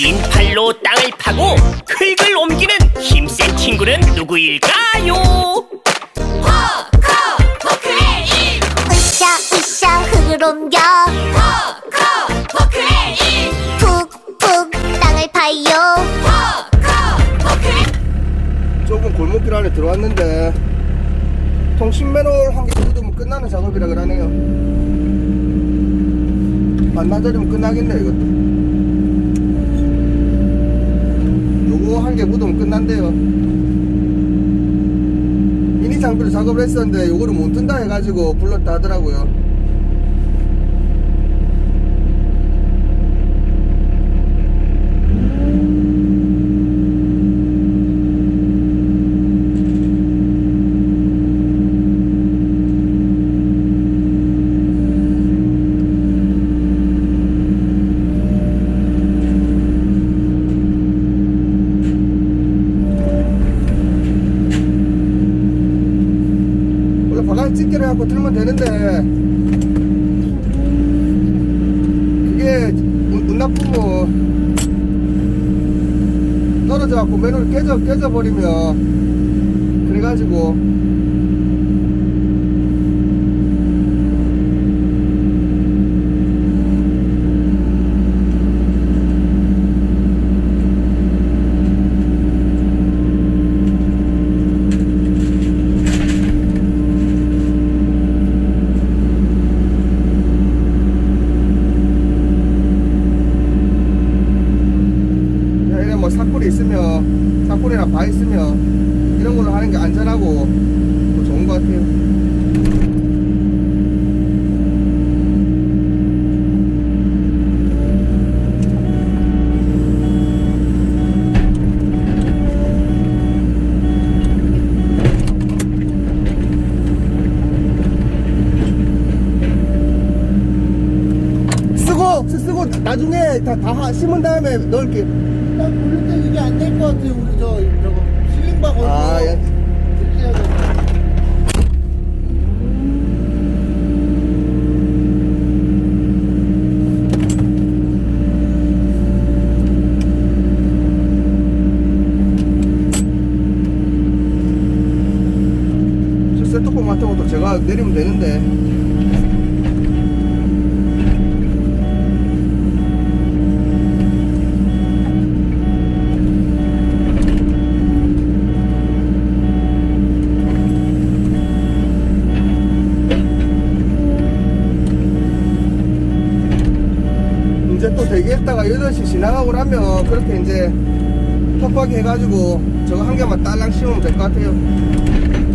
긴 팔로 땅을 파고 흙을 옮기는 힘센 친구는 누구일까요? 으쌰 으쌰 흙을 옮겨. 푹푹 땅을 파요. 좁은 골목길 안에 들어왔는데 통신 맨홀 한개 묻으면 끝나는 작업이라 그러네요. 반나절이면 끝나겠네 이것도 요거 한 개 묻으면 끝난대요. 미니 장비로 작업을 했었는데 요거를 못 뜬다 해가지고 불렀다 하더라고요 원래 바가지 집게를 갖고 들면 되는데 그게 운, 운 나쁘면 떨어져 갖고 맨홀 깨져 깨져 버리면 그래가지고 야, 이래 뭐 사골이 사골이나 바 있으면 이런 걸로 하는 게 안전하고 더 좋은 것 같아요. 쓰고 쓰- 쓰고 나중에 다, 다 하- 심은 다음에 넣을게. 일단 고를 때 이게 안 될 것 같아요. 우리 저 저거 실링바 걸고 아, 예. 이렇게 해야 돼. 저 세트폼 같은 것도 제가 내리면 되는데. 또 대기했다가 8시 지나가고 나면 그렇게 이제 턱박이 해가지고 저거 한 개만 딸랑 씌우면 될 것 같아요.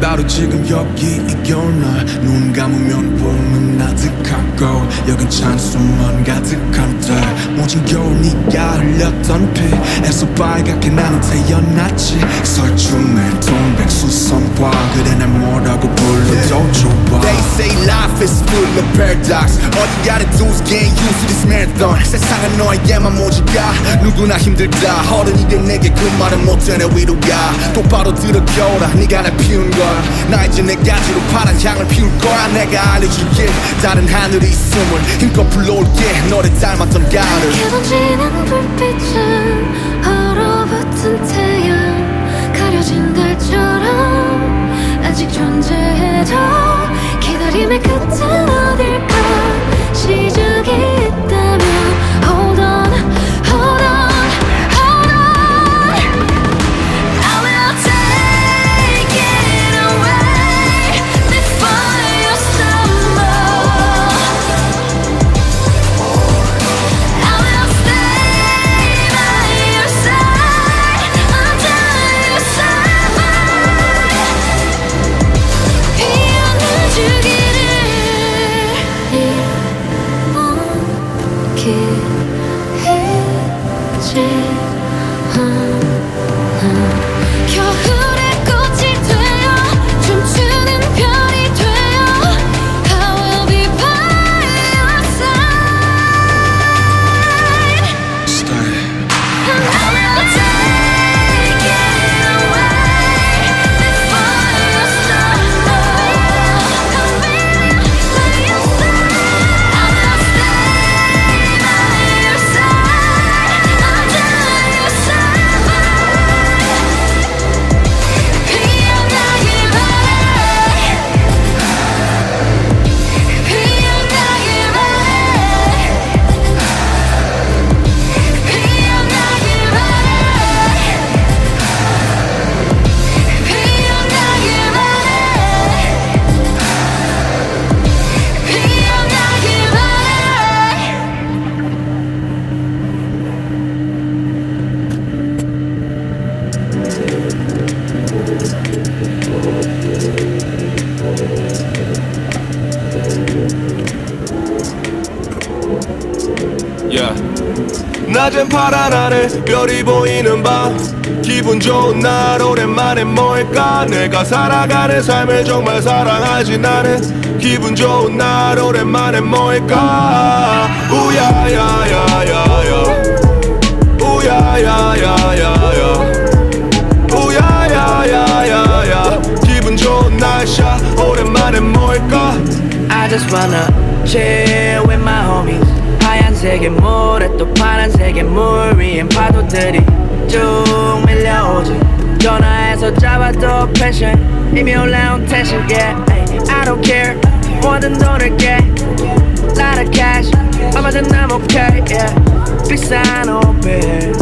바로 지금 여기 이겨나. 눈 감으면 보는 아득하고 여긴 찬수만 가득한 때 모진 겨울 네가 흘렸던 피에서 빨갛게 나는 태어났지. 설중에 동백수선화 그래 날 뭐라고 불러도 좋아. They say life is full of paradox. do is get used to this marathon. 세상은 너에게만 모질까? 누구나 힘들다. 어른이 된 내게 그 말은 못되네. 위로가. 똑바로 들어겨라. 네가 날 피운 걸나 이제 내 가지로 파란 향을 피울 거야. 내가 알려줄게. 다른 하늘이 있음을 힘껏 불러올게. 너를 닮았던 가을을 켜던지는 불빛은 얼어붙은 태양. 가려진 달처럼 아직 존재해도 기다림의 끝은 파란 하늘 별이 보이는 밤 기분 좋은 날 오랜만에 모일까? 내가 살아가는 삶을 정말 사랑하지 나는. 기분 좋은 날 오랜만에 모일까? 우야야야야야. 우야야야야야. 우야야야야야. 기분 좋은 날씨야 오랜만에 모일까? I just wanna chill with my homies 하얀색의 물에 또 파란색의 물 위엔 파도들이 쭉 밀려오지 전화해서 잡아도 펜션 이미 올라온 텐션 yeah ay, I don't care 뭐든 돈을 깨 Lot of cash 얼마든 I'm okay yeah 비싼 옷들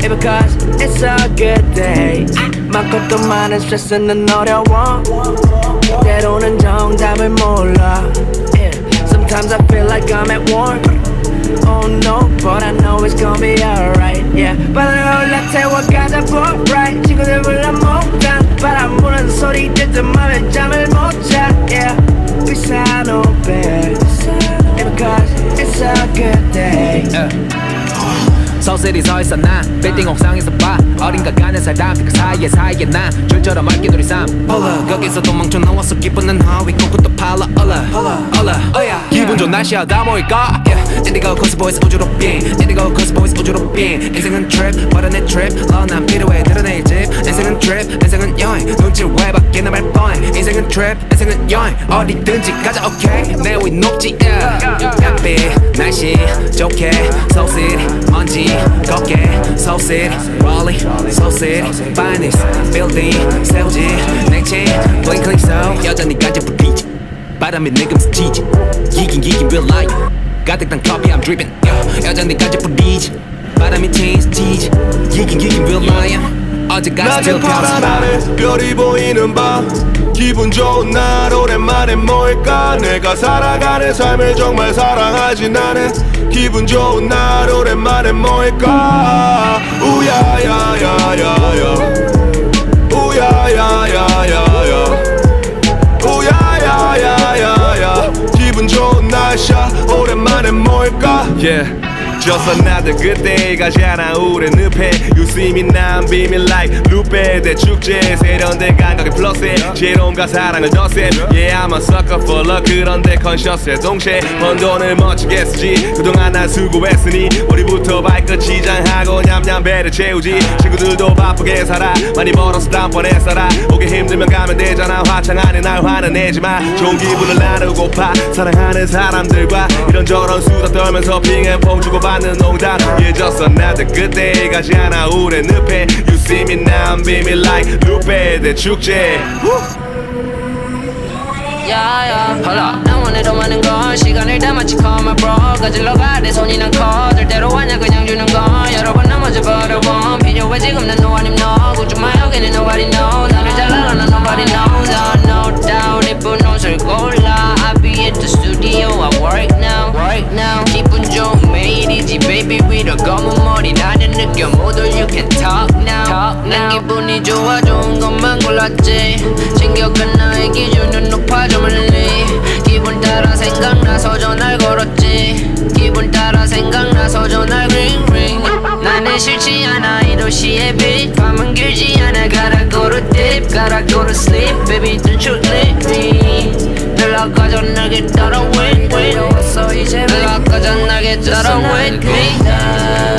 Yeah, because it's a good day 많고 또 많은 스트레스는 어려워 때로는 정답을 몰라 yeah. Sometimes I feel like I'm at war Oh no, but I know it's gonna be alright yeah. 바다를 올라태워 가자 boat right. 친구들 불러 목단 바람 부는 소리 듣던 맘에 잠을 못 자 yeah. 비싼 옷들 Yeah, because it's a good day. 서슬이 서있어 난 빌딩 옥상에서 봐. 어딘가 가는 사람 그 사이에 사이에 난 줄처럼 맑게 우리 삶 Hola 거기서 도망쳐 나왔어 기분은 하위 콩쿠도 팔라 Hola Hola 기분 좋은 날씨야 다 모일까 yeah. Indigo cause boys 우주로 빙 Indigo cause boys 우주로 빙 인생은 trip 말은 trip 너난 필요해 늘어낼 집 인생은 trip 인생은 여행 눈치 왜 밖에 나말 뻔해 인생은 trip 인생은 여행 어디든지 가자 okay 내위 높지 yeah. 햇빛 날씨 좋게 서슬 먼지 걷게 서슬 Raleigh 서슬 finest building 세우지 냉채 blink click so 여전히 간지 부리지 바람에 내금 스치지 이긴 이긴 real life 가득 단 커피 I'm dripping. Yeah. 여전히 간지 부리지. 바람이 팅 스치지. 이긴 이긴 real life. 어제까지 still 파란 하늘 별이 보이는 밤. 기분 좋은 날 오랜만에 모일까? 내가 살아가는 삶을 정말 사랑하지 나는 기분 좋은 날 오랜만에 모일까? 우야야야야야. 우야야야야야 마셔. 오랜만에 모일까? Yeah. 져서 나도 그때가 잖아. 우린 늪에 You see me now I'm beaming like 루페 대축제. 세련된 간 각의 플러스에 지혜로움과 사랑을 더세 Yeah I'm a sucker for love 그런데 컨셔스의 동시에 번 돈을 멋지게 쓰지. 그동안 난 수고했으니 머리부터 발끝 장하고 냠냠 배를 채우지. 친구들도 바쁘게 살아. 많이 벌어서 다음번에 살아. 오기 힘들면 가면 되잖아. 화창 안에 날 화내지마. 좋은 기분을 나누고파. 사랑하는 사람들과 이런저런 수다 떨면서 핑앤퐁 주고받는 농담. Another good day. 가지 않아. 우리 늪에 You see me now. I'm beaming like 루페 대축제 야야. 헐라. 난 원해도 많은 건 시간을 다 마치 call my bro. 거질러 가내 손이 난커 절대로 아냐 그냥 주는 건 여러 번 넘어져 버려원 필요해 지금 난 no 아님 no. 걱정 마 여기는 nobody know. 나를 잘 알아 난 nobody knows no doubt 이쁜 옷을 골라. I be 걸었지 기분 따라 생각나서 ring ring 나는 싫지 않아 이 도시의 빛 밤은 길지 않아 gotta go to deep gotta go to sleep baby don't you leave me 연락과 전화기 따라 왔어 이제 연락과 전화기 따라 wait wait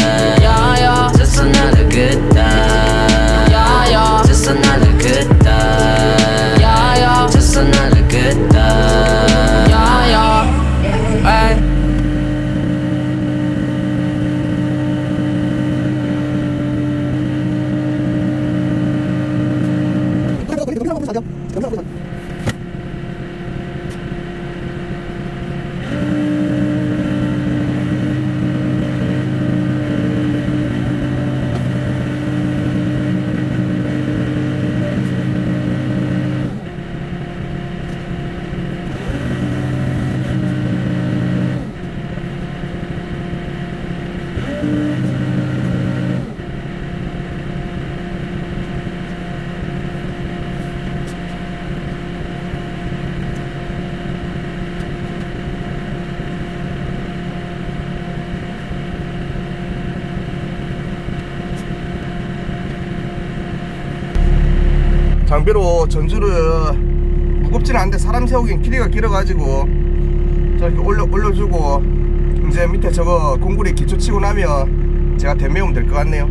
장비로 전주를 무겁지는 않은데 사람 세우긴 길이가 길어가지고 저렇게 올려, 올려주고 이제 밑에 저거 공구리 기초 치고 나면 제가 대매우면 될 것 같네요